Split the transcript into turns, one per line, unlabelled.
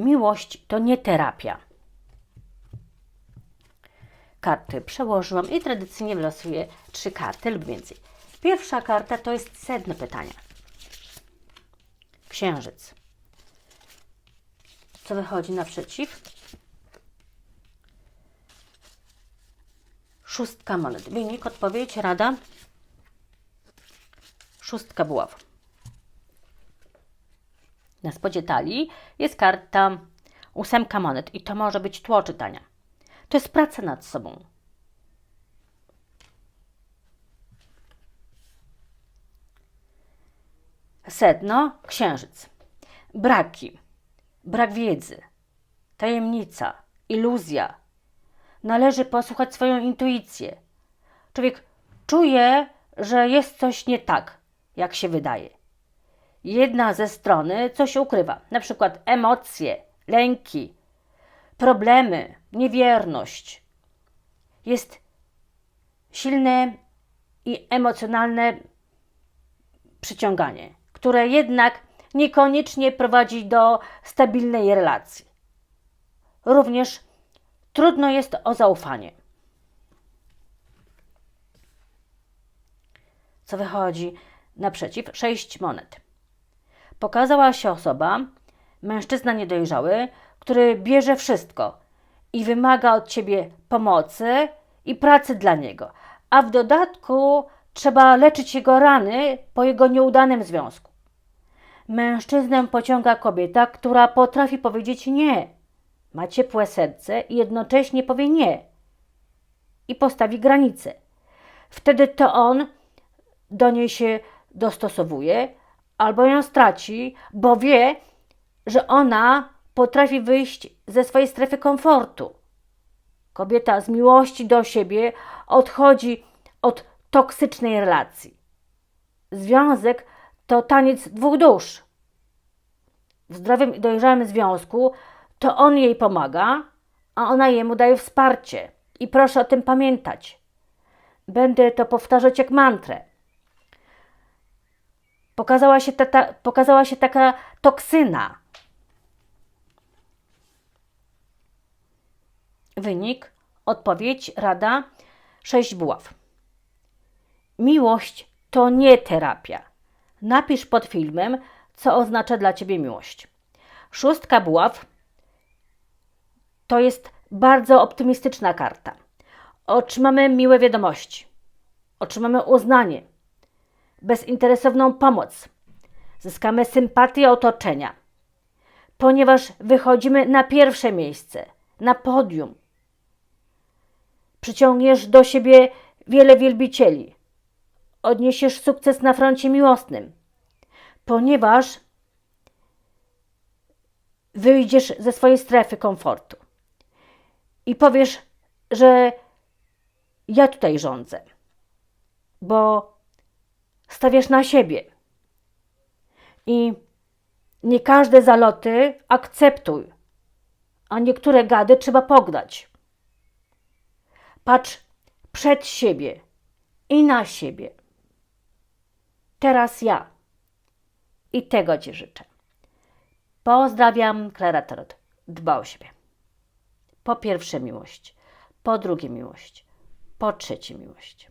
Miłość to nie terapia. Karty przełożyłam i tradycyjnie wylosuję trzy karty lub więcej. Pierwsza karta to jest sedno pytania. Księżyc. Co wychodzi naprzeciw? Szóstka monet. Wynik, odpowiedź, rada? Szóstka buław. Na spodzie talii jest karta ósemka monet i to może być tło czytania. To jest praca nad sobą. Sedno, księżyc. Braki, brak wiedzy, tajemnica, iluzja. Należy posłuchać swoją intuicję. Człowiek czuje, że jest coś nie tak, jak się wydaje. Jedna ze strony coś ukrywa, na przykład emocje, lęki, problemy, niewierność. Jest silne i emocjonalne przyciąganie, które jednak niekoniecznie prowadzi do stabilnej relacji. Również trudno jest o zaufanie. Co wychodzi naprzeciw? Sześć monet. Pokazała się osoba, mężczyzna niedojrzały, który bierze wszystko i wymaga od ciebie pomocy i pracy dla niego, a w dodatku trzeba leczyć jego rany po jego nieudanym związku. Mężczyznę pociąga kobieta, która potrafi powiedzieć nie, ma ciepłe serce i jednocześnie powie nie i postawi granice. Wtedy to on do niej się dostosowuje albo ją straci, bo wie, że ona potrafi wyjść ze swojej strefy komfortu. Kobieta z miłości do siebie odchodzi od toksycznej relacji. Związek to taniec dwóch dusz. W zdrowym i dojrzałym związku to on jej pomaga, a ona jemu daje wsparcie. I proszę o tym pamiętać. Będę to powtarzać jak mantrę. Pokazała się, ta, ta, pokazała się taka toksyna. Wynik, odpowiedź, rada, sześć buław. Miłość to nie terapia. Napisz pod filmem, co oznacza dla Ciebie miłość. Szóstka buław to jest bardzo optymistyczna karta. Otrzymamy miłe wiadomości, otrzymamy uznanie, bezinteresowną pomoc, zyskamy sympatię otoczenia, ponieważ wychodzimy na pierwsze miejsce, na podium. Przyciągniesz do siebie wiele wielbicieli, odniesiesz sukces na froncie miłosnym, ponieważ wyjdziesz ze swojej strefy komfortu. I powiesz, że ja tutaj rządzę, bo stawiasz na siebie. I nie każde zaloty akceptuj, a niektóre gady trzeba pognać. Patrz przed siebie i na siebie. Teraz ja. I tego Ci życzę. Pozdrawiam, Klara Tarot. Dba o siebie. Po pierwsze miłość, po drugie miłość, po trzecie miłość.